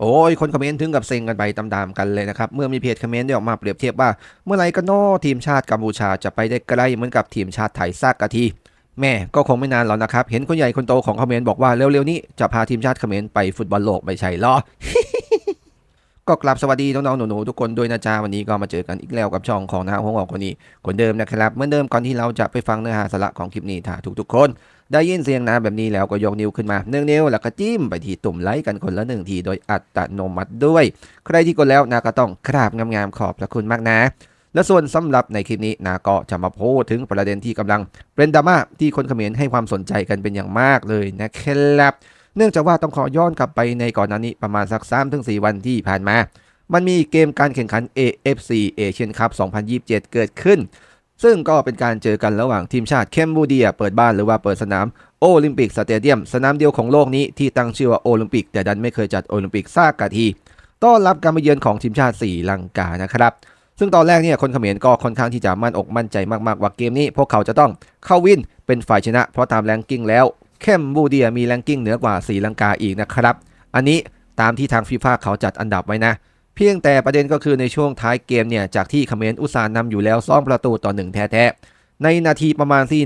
โอ้ยคนคอมเมนต์ถึงกับเซ็งกันไปตามๆกันเลยนะครับ เมื่อมีเพจคอมเมนต์ได้ออกมาเปรียบเทียบว่า เมื่อไรก็นอทีมชาติกัมพูชาจะไปได้ใกล้เหมือนกับทีมชาติไทยซากกะที แม่ก็คงไม่นานหรอกนะครับ เห็นคนใหญ่คนโตของคอมเมนต์บอกว่าเร็วๆนี้จะพาทีมชาติคอมเมนต์ไปฟุตบอลโลกไม่ใช่หรอ ก็กลับสวัสดีน้องๆหนูๆทุกคนด้วยนะจ๊ะวันนี้ก็มาเจอกันอีกแล้วกับช่องของนาหัวงออกคนนี้คนเดิมนะครับเหมือนเดิมก่อนที่เราจะไปฟังเนื้อหาสาระของคลิปนี้ถ้าทุกๆคน ได้ยินเสียงน้ำแบบนี้แล้วก็ยกนิ้วขึ้นมาหนึ่งนิ้วแล้วก็จิ้มไปที่ตุ่มไลค์กันคนละหนึ่งทีโดยอัตโนมัติด้วย ใครที่กดแล้วนาก็ต้องกราบงามๆขอบพระคุณมากนะ และส่วนสำหรับในคลิปนี้นาก็จะมาพูดถึงประเด็นที่กำลังเป็นดราม่าที่คนเขมรให้ความสนใจกันเป็นอย่างมากเลยนะครับ เนื่องจากว่าต้องขอย้อนกลับไปในก่อนหน้านี้ประมาณสัก3-4 วันที่ผ่านมา มันมีเกมการแข่งขัน AFC Asian Cup 2027 เกิดขึ้น ซึ่งก็เป็นการเจอกันระหว่างทีมชาติเคมบูเดีย เปิดบ้านหรือว่าเปิดสนามโอลิมปิกสเตเดียม สนามเดียวของโลกนี้ที่ตั้งชื่อว่าโอลิมปิก แต่ดันไม่เคยจัดโอลิมปิกซากกะที ต้อนรับการมาเยือนของทีมชาติสีลังกานะครับซึ่งตอนแรกเนี่ยคนเขมรก็ค่อนข้างที่จะมั่นอกมั่นใจมากๆ ว่าเกมนี้พวกเขาจะต้องเข้าวินเป็นฝ่ายชนะ เพราะตามแรงกิ้งแล้ว เคมบูเดียมีแรงกิ้งเหนือกว่าสีลังกาอีกนะครับ อันนี้ตามที่ทางฟีฟ่าเขาจัดอันดับไว้นะ เพียงแต่ประเด็นก็คือในช่วงท้ายเกมเนี่ย จากที่เขมรอุตสาห์นำอยู่แล้ว2ประตูต่อ1แท้ๆ ในนาทีประมาณที่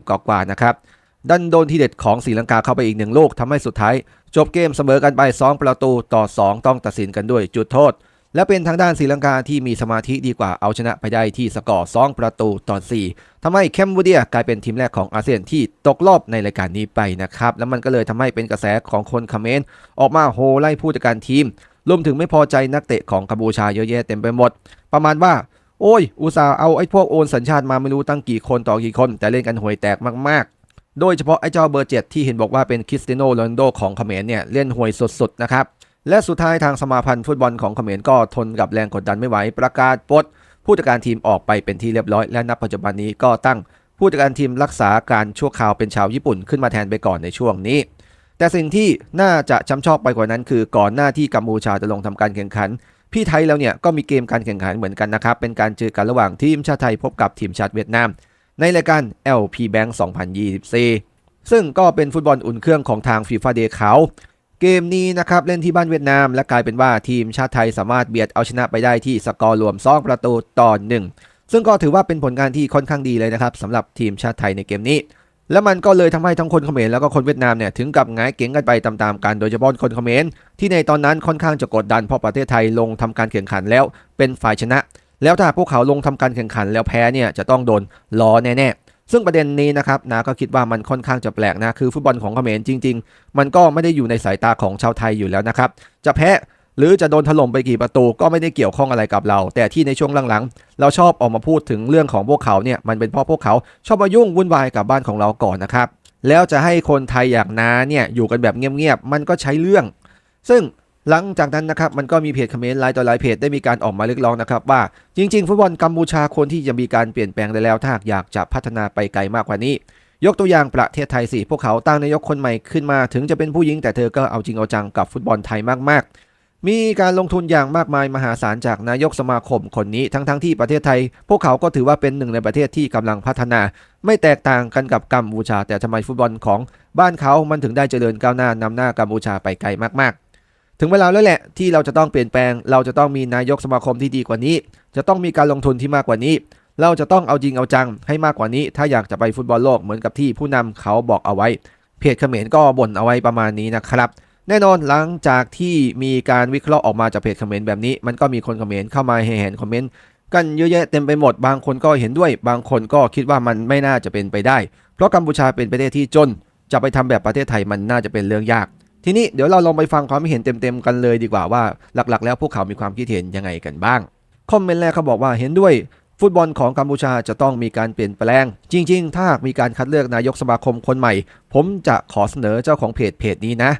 120กว่าๆนะครับ ดันโดนทีเด็ดของศรีลังกาเข้าไปอีกหนึ่งลูกทำให้สุดท้าย จบเกมเสมอกันไป 2 ประตูต่อ 2 ต้องตัดสินกันด้วยจุดโทษ และเป็นทางด้านศรีลังกาที่มีสมาธิดีกว่าเอาชนะไปได้ที่สกอร์2ประตูต่อ 4ทำให้แคมบูเดียกลายเป็นทีมแรกของอาเซียนที่ตกรอบในรายการนี้ไปนะครับ แล้วมันก็เลยทำให้เป็นกระแสของคนคอมเขมรออกมาโฮไล่ผู้จัดการทีมรวมถึงไม่พอใจนักเตะของกัมพูชาเยอะแยะเต็มไปหมด ประมาณว่า โอ้ย อุตส่าห์เอาไอ้พวกโอนสัญชาติมาไม่รู้ตั้งกี่คนต่อกี่คน แต่เล่นกันห่วยแตกมากๆ โดยเฉพาะไอ้เจ้าเบอร์เจ็ดที่เห็นบอกว่าเป็นคริสเตียโนโรนัลโดของเขมรเนี่ยเล่นห่วยสุดๆนะครับ และสุดท้ายทางสมาพันธ์ฟุตบอลของเขมรก็ทนกับแรงกดดันไม่ไหวประกาศปลดผู้จัดการทีมออกไปเป็นที่เรียบร้อย และนับปัจจุบันนี้ก็ตั้งผู้จัดการทีมรักษาการชั่วคราวเป็นชาวญี่ปุ่นขึ้นมาแทนไปก่อนในช่วงนี้ แต่สิ่งที่น่าจะช้ำชอกไปกว่านั้น คือก่อนหน้าที่กัมพูชาจะลงทำการแข่งขัน พี่ไทยแล้วเนี่ยก็มีเกมการแข่งขันเหมือนกันนะครับ เป็นการเจอกันระหว่างทีมชาติไทยพบกับทีมชาติเวียดนาม ในรายการ LP Bank 2024 ซึ่งก็เป็นฟุตบอลอุ่นเครื่องของทางฟีฟ่าเดย์เขา เกมนี้นะครับเล่นที่บ้านเวียดนาม และกลายเป็นว่าทีมชาติไทยสามารถเบียดเอาชนะไปได้ที่สกอร์รวม 2 ประตูต่อ1ซึ่งก็ถือว่าเป็นผลงานที่ค่อนข้างดีเลยนะครับสำหรับทีมชาติไทยในเกมนี้ แล้วมันก็เลยทำให้ทั้งคนเขมรแล้วก็คนเวียดนามเนี่ยถึงกับงายเก๋งกันไปตามๆกันโดยเฉพาะคนเขมรที่ในตอนนั้นค่อนข้างจะกดดันเพราะประเทศไทยลงทำการแข่งขันแล้วเป็นฝ่ายชนะ แล้วถ้าพวกเขาลงทำการแข่งขันแล้วแพ้เนี่ยจะต้องโดนล้อแน่ๆ ซึ่งประเด็นนี้นะครับนาก็คิดว่ามันค่อนข้างจะแปลกนะคือฟุตบอลของเขมรจริง ๆ มันก็ไม่ได้อยู่ในสายตาของชาวไทยอยู่แล้วนะครับจะแพ้หรือจะโดนถล่มไปกี่ประตูก็ไม่ได้เกี่ยวข้องอะไรกับเรา แต่ที่ในช่วงหลังๆ เราชอบออกมาพูดถึงเรื่องของพวกเขาเนี่ยมันเป็นเพราะพวกเขาชอบมายุ่งวุ่นวายกับบ้านของเราก่อนนะครับแล้วจะให้คนไทยอย่างน้าเนี่ยอยู่กันแบบเงียบๆมันก็ใช้เรื่อง ซึ่ง หลังจากนั้นนะครับมันก็มีเพจคอมเมนต์หลายต่อหลายเพจได้มีการออกมาเรียกร้องนะครับว่าจริง ๆ ฟุตบอลกัมพูชาควรที่จะมีการเปลี่ยนแปลงได้แล้วถ้าอยากจะพัฒนาไปไกลมากกว่านี้ ยกตัวอย่างประเทศไทยสิพวกเขาตั้งนายกคนใหม่ขึ้นมา ถึงจะเป็นผู้หญิงแต่เธอก็เอาจริงเอาจังกับฟุตบอลไทยมากๆ มีการลงทุนอย่างมากมายมหาศาลจากนายกสมาคมคนนี้ทั้งๆทที่ประเทศไทย พวกเขาก็ถือว่าเป็นหนึ่งในประเทศที่กำลังพัฒนา ไม่แตกต่างกันกับกัมพูชา แต่ทำไมฟุตบอลของบ้านเขามันถึงได้เจริญก้าวหน้านำหน้ากัมพูชาไปไกลมากๆ ถึงเวลาแล้วแหละที่เราจะต้องเปลี่ยนแปลง เราจะต้องมีนายกสมาคมที่ดีกว่านี้ จะต้องมีการลงทุนที่มากกว่านี้ เราจะต้องเอาจริงเอาจังให้มากกว่านี้ ถ้าอยากจะไปฟุตบอลโลกเหมือนกับที่ผู้นำเขาบอกเอาไว้ เพจเขมรก็บ่นเอาไว้ประมาณนี้นะครับ แน่นอนหลังจากที่มีการวิเคราะห์ออกมาจากเพจคอมเมนแบบนี้ มันก็มีคนคอมเมนเข้ามาให้เห็นคอมเมนต์กันเยอะแยะเต็มไปหมด บางคนก็เห็นด้วย บางคนก็คิดว่ามันไม่น่าจะเป็นไปได้ เพราะกัมพูชาเป็นประเทศที่จน จะไปทำแบบประเทศไทยมันน่าจะเป็นเรื่องยาก ทีนี้เดี๋ยวเราลองไปฟังความเห็นเต็มๆกันเลยดีกว่าว่าหลักๆ แล้วพวกเขามีความคิดเห็นยังไงกันบ้าง คอมเมนต์แรกเขาบอกว่าเห็นด้วยฟุตบอลของกัมพูชาจะต้องมีการเปลี่ยนแปลง จริง ๆ ถ้าหากมีการคัดเลือกนายกสมาคมคนใหม่ ผมจะขอเสนอเจ้าของเพจเพจนี้นะ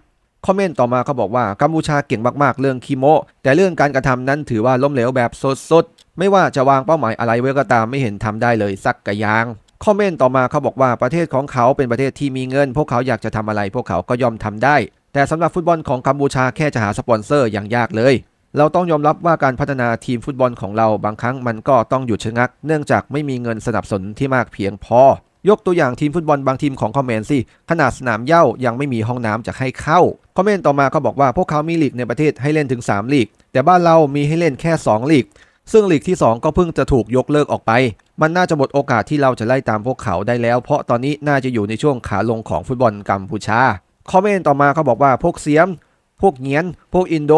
คอมเมนต์ต่อมาเขาบอกว่ากัมพูชาเก่งมากๆ เรื่องคีโม แต่เรื่องการกระทำนั้นถือว่าล้มเหลวแบบสุดๆ ไม่ว่าจะวางเป้าหมายอะไรไว้ก็ตามไม่เห็นทำได้เลยสักกะยางคอมเมนต์ต่อมาเขาบอกว่าประเทศของเขาเป็นประเทศที่มีเงิน พวกเขาอยากจะทำอะไร พวกเขาก็ยอมทำได้ แต่สำหรับฟุตบอลของกัมพูชาแค่จะหาสปอนเซอร์อย่างยากเลย เราต้องยอมรับว่าการพัฒนาทีมฟุตบอลของเราบางครั้งมันก็ต้องหยุดชะงัก เนื่องจากไม่มีเงินสนับสนุนที่มากเพียงพอ ยกตัวอย่างทีมฟุตบอลบางทีมของคอมเมนต์สิขนาดสนามเย้ายังไม่มีห้องน้ำจะให้เข้า คอมเมนต์ต่อมาเขาบอกว่าพวกเขามีลีกในประเทศให้เล่นถึง 3 ลีก แต่บ้านเรามีให้เล่นแค่ 2 ลีก ซึ่งลีกที่ 2 ก็เพิ่งจะถูกยกเลิกออกไป มันน่าจะหมดโอกาสที่เราจะไล่ตามพวกเขาได้แล้ว เพราะตอนนี้น่าจะอยู่ในช่วงขาลงของฟุตบอลกัมพูชา คอมเมนต์ต่อมาเขาบอกว่าพวกเสียม พวกเงียน พวกอินโด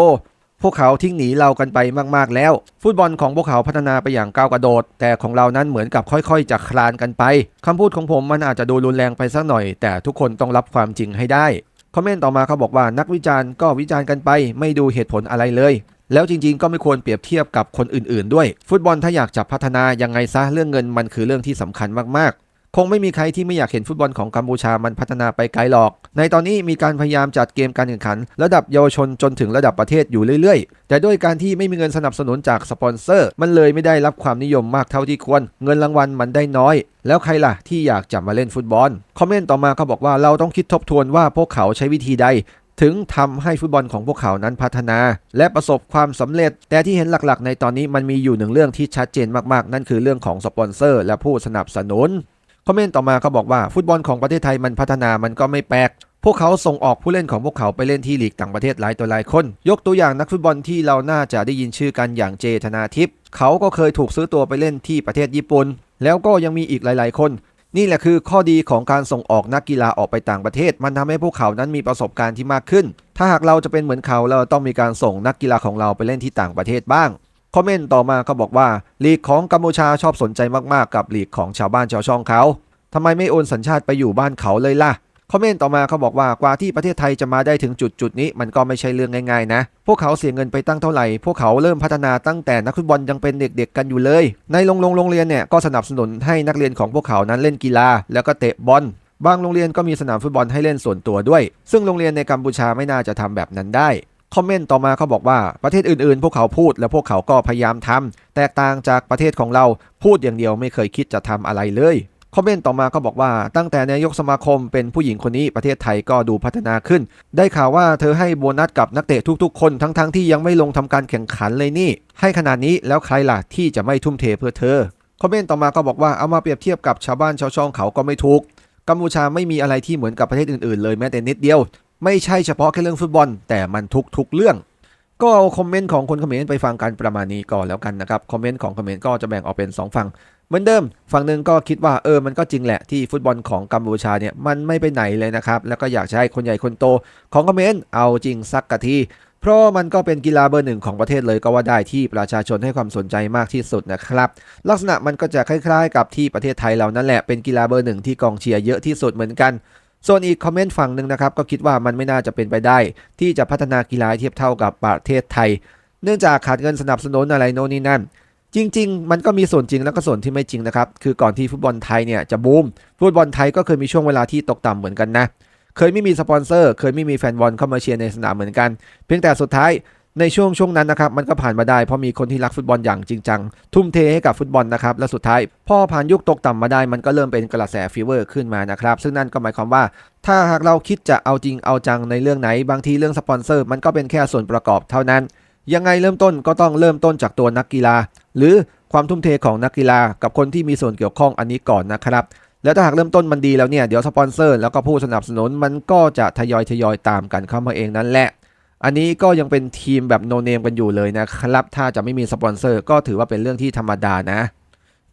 พวกเขาทิ้งหนีเรากันไปมากๆแล้ว ฟุตบอลของพวกเขาพัฒนาไปอย่างก้าวกระโดด แต่ของเรานั้นเหมือนกับค่อยๆจะคลานกันไปคำพูดของผมมันอาจจะดูรุนแรงไปสักหน่อย แต่ทุกคนต้องรับความจริงให้ได้คอมเมนต์ต่อมาเขาบอกว่านักวิจารณ์ก็วิจารณ์กันไป ไม่ดูเหตุผลอะไรเลย แล้วจริงๆ ก็ไม่ควรเปรียบเทียบกับคนอื่นๆ ด้วย ฟุตบอลถ้าอยากจะพัฒนายังไงซะเรื่องเงินมันคือเรื่องที่สำคัญมากๆ คงไม่มีใครที่ไม่อยากเห็นฟุตบอลของกัมพูชามันพัฒนาไปไกลหรอก ในตอนนี้มีการพยายามจัดเกมการแข่งขัน ระดับเยาวชนจนถึงระดับประเทศอยู่เรื่อยๆ แต่ด้วยการที่ไม่มีเงินสนับสนุนจากสปอนเซอร์ มันเลยไม่ได้รับความนิยมมากเท่าที่ควร เงินรางวัลมันได้น้อย แล้วใครล่ะที่อยากจะมาเล่นฟุตบอล คอมเมนต์ต่อมาเขาบอกว่าเราต้องคิดทบทวนว่าพวกเขาใช้วิธีใดถึงทำให้ฟุตบอลของพวกเขานั้นพัฒนา และประสบความสำเร็จ แต่ที่เห็นหลักๆ ในตอนนี้มันมีอยู่หนึ่งเรื่องที่ชัดเจนมากๆ นั่นคือเรื่องของสปอนเซอร์ และผู้สนับสนุน คอมเมนต์ต่อมาเขาบอกว่าฟุตบอลของประเทศไทยมันพัฒนามันก็ไม่แปลกพวกเขาส่งออกผู้เล่นของพวกเขาไปเล่นที่ลีกต่างประเทศหลายตัวหลายคน ยกตัวอย่างนักฟุตบอลที่เราน่าจะได้ยินชื่อกันอย่างเจธนาทิพย์เขาก็เคยถูกซื้อตัวไปเล่นที่ประเทศญี่ปุ่น แล้วก็ยังมีอีกหลาย ๆ คน นี่แหละคือข้อดีของการส่งออกนักกีฬาออกไปต่างประเทศ มันทำให้พวกเขานั้นมีประสบการณ์ที่มากขึ้น ถ้าหากเราจะเป็นเหมือนเขาเราต้องมีการส่งนักกีฬาของเราไปเล่นที่ต่างประเทศบ้าง คอมเมนต์ต่อมาเขาบอกว่าลีกของกัมพูชาชอบสนใจมากๆกับลีกของชาวบ้านชาวช่องเขาทำไมไม่โอนสัญชาติไปอยู่บ้านเขาเลยล่ะคอมเมนต์ต่อมาเขาบอกว่ากว่าที่ประเทศไทยจะมาได้ถึงจุดจุดนี้ มันก็ไม่ใช่เรื่องง่ายๆนะ พวกเขาเสียเงินไปตั้งเท่าไหร่ พวกเขาเริ่มพัฒนาตั้งแต่นักฟุตบอลยังเป็นเด็กๆกันอยู่เลย ในโรงโรงเรียนเนี่ยก็สนับสนุนให้นักเรียนของพวกเขานั้นเล่นกีฬา แล้วก็เตะบอลบางโรงเรียนก็มีสนามฟุตบอลให้เล่นส่วนตัวด้วย ซึ่งโรงเรียนในกัมพูชาไม่น่าจะทำแบบนั้นได้ คอมเมนต์ต่อมาเขาบอกว่าประเทศอื่นๆ พวกเขาพูดและพวกเขาก็พยายามทำแตกต่างจากประเทศของเราพูดอย่างเดียวไม่เคยคิดจะทำอะไรเลยคอมเมนต์ต่อมาก็บอกว่าตั้งแต่นายกสมาคมเป็นผู้หญิงคนนี้ประเทศไทยก็ดูพัฒนาขึ้น ได้ข่าวว่าเธอให้โบนัสกับนักเตะทุกๆ คนทั้งๆทที่ยังไม่ลงทำการแข่งขันเลยนี่ ให้ขนาดนี้แล้วใครล่ะที่จะไม่ทุ่มเทเพื่อเธอคอมเมนต์ต่อมาก็บอกว่าเอามาเปรียบเทียบกับชาวบ้านชาวช่องเขาก็ไม่ถูกกัมพูชาไม่มีอะไรที่เหมือนกับประเทศอื่นๆ เลยแม้แต่นิดเดียว ไม่ใช่เฉพาะแค่เรื่องฟุตบอล แต่มันทุกๆเรื่อง ก็เอาคอมเมนต์ของคนเขมรไปฟังกันประมาณนี้ก่อนแล้วกันนะครับคอมเมนต์ของเขมรก็จะแบ่งออกเป็น 2 ฝั่งเหมือนเดิม ฝั่งหนึ่งก็คิดว่าเออมันก็จริงแหละที่ฟุตบอลของกัมพูชาเนี่ยมันไม่ไปไหนเลยนะครับ แล้วก็อยากจะให้คนใหญ่คนโตของเขมรเอาจริงสักกะทีเพราะมันก็เป็นกีฬาเบอร์หนึ่งของประเทศเลยก็ว่าได้ที่ประชาชนให้ความสนใจมากที่สุดนะครับ ลักษณะมันก็จะคล้ายๆ กับที่ประเทศไทยเรานั่นแหละเป็นกีฬาเบอร์หนึ่งที่กองเชียร์เยอะที่สุดเหมือนกัน ส่วนอีกคอมเมนต์ฝั่งหนึ่งนะครับก็คิดว่ามันไม่น่าจะเป็นไปได้ ที่จะพัฒนากีฬาเทียบเท่ากับประเทศไทย เนื่องจากขาดเงินสนับสนุนอะไรโน่นนี่นั่น จริง ๆ มันก็มีส่วนจริงแล้วก็ส่วนที่ไม่จริงนะครับคือก่อนที่ฟุตบอลไทยเนี่ยจะบูมฟุตบอลไทยก็เคยมีช่วงเวลาที่ตกต่ำเหมือนกันนะเคยไม่มีสปอนเซอร์ เคยไม่มีแฟนบอลเข้ามาเชียร์ในสนามเหมือนกัน เพียงแต่สุดท้าย ในช่วงช่วงนั้นนะครับมันก็ผ่านมาได้เพราะมีคนที่รักฟุตบอลอย่างจริงจัง ทุ่มเทให้กับฟุตบอลนะครับและสุดท้ายพอผ่านยุคตกต่ำมาได้มันก็เริ่มเป็นกระแสฟีเวอร์ขึ้นมานะครับซึ่งนั่นก็หมายความว่า ถ้าหากเราคิดจะเอาจริงเอาจังในเรื่องไหน บางทีเรื่องสปอนเซอร์ มันก็เป็นแค่ส่วนประกอบเท่านั้น ยังไงเริ่มต้นก็ต้องเริ่มต้นจากตัวนักกีฬา หรือความทุ่มเทของนักกีฬากับคนที่มีส่วนเกี่ยวข้องอันนี้ก่อนนะครับแล้วถ้าหากเริ่มต้นมันดีแล้วเนี่ยเดี๋ยวสปอนเซอร์แล้วก็ผู้สนับสนุนมันก็จะทยอยทยอยตามกันเข้ามาเองนั่นแหละ อันนี้ก็ยังเป็นทีมแบบโนเนมกันอยู่เลยนะครับ ถ้าจะไม่มีสปอนเซอร์ก็ถือว่าเป็นเรื่องที่ธรรมดานะ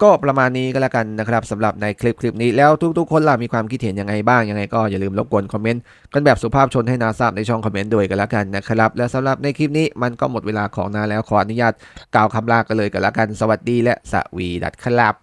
ก็ประมาณนี้ก็แล้วกันนะครับสำหรับในคลิปคลิปนี้แล้วทุกๆ คนล่ะมีความคิดเห็นยังไงบ้างยังไงก็อย่าลืมรบกวนคอมเมนต์กันแบบสุภาพชนให้นาทราบในช่องคอมเมนต์ด้วยกันแล้วกันนะครับ และสำหรับในคลิปนี้มันก็หมดเวลาของนาแล้วขออนุญาตกล่าวคำลากันเลยกันแล้วกัน สวัสดีและสวีดัสครับ